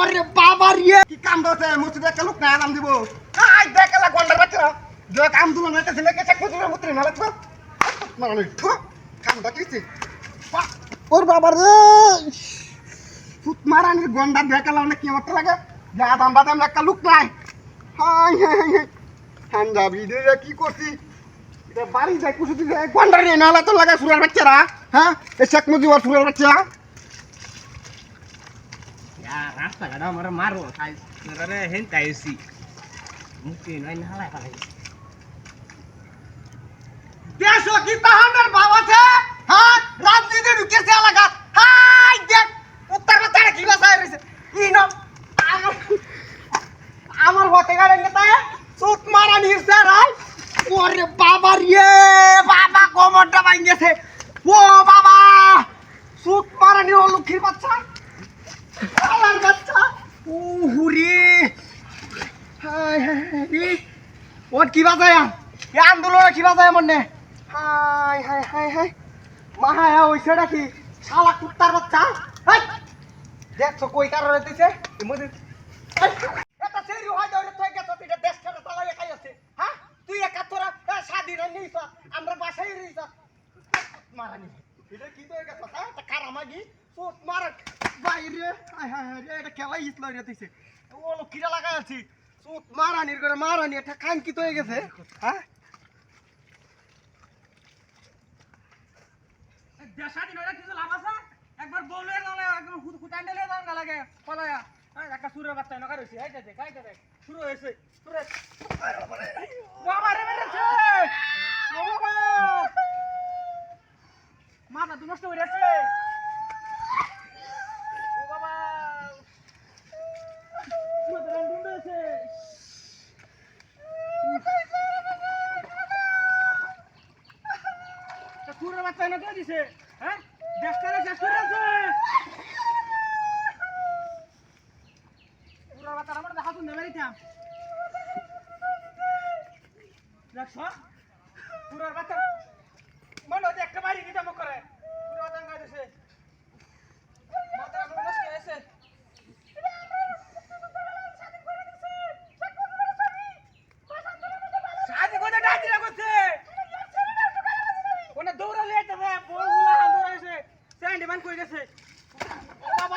ওরে বাবা রে। কি কাম দছে মুতি দেখে লোক না নাম দিব। আই দেখে লা গন্ডার বাচ্চা। যে কাম দুলো না তেলে কে চেক মুতি মুতি না লাগবে মানে ঠু কাম দাকিছি ওর বাবা রে। ফুট মারানির গন্ডার দেখে না কি মত লাগে। যা দাম বাদাম একটা লোক নাই। হাই হাই ঠান্ডা বিদে কি করছি? বাড়ি যাই কুসুতি যায় গন্ডার নিয়ে নালা তো লাগে সুরার বাচ্চারা হ্যাঁ? এই শেখ মুজিবর সুরার বাচ্চা। রাস্তাঘাট আমার মারো তাই হেন তাইছি মুক্তি নয় নালায় পালাই দেশ কি তাহানের ভাব আছে হ্যাঁ রাজনীতি ঢুকেছে এলাকা হাই দেখ উত্তর কথা কি বাসায় রয়েছে ই না আমার হতে গেলে নেতা সুত মারা নির্ছে রাই ওরে বাবা রে বাবা কোমরটা ভাঙিয়েছে ও বাবা সুত মারা নির লক্ষ্মীর বাচ্চা আমার বাচ্চা ও হুরি হাই ওর কি এ আন্দোলনে কি বাজায় মনে হাই হাই হাই মাহায়া হইছে নাকি? শালা কুত্তার বাচ্চা। হাই! দেখছ কই দিছে। দেশ ছেড়ে চালাই আছে। হ্যাঁ তুই একা তোরা স্বাধীন নিস আমরা বাসায় রইছ। মারানি এটা কি তো গেছ তা কারা মাগি? সুত মার। বাইরে হাই হাই হাই এটা খেলাই ইসলো রে তুইছে ও কিরা লাগাই আছি। সুত মারানির করে মারানি একটা কাঙ্কিত হয়ে গেছে। হ্যাঁ? লাভ আছে? একবার বলে গেলে একদম হুতান দিলে দাম লাগে, পলায়া। একটা সুরের বাচ্চা নকা রয়েছে এই দেখ এই দেখ, শুরু হয়েছে মাথা তো নষ্ট হয়ে গেছে ও বাবা মাথা রান হয়েছে সুরের বাচ্চা নকা দিছে হ্যাঁ? দেশটারে শেষ করে আছে। পুরা বাচ্চা আমার দেখা নেবে দিতাম দেখছ? পুরা বাচ্চা অপমান করে গেছে বাবা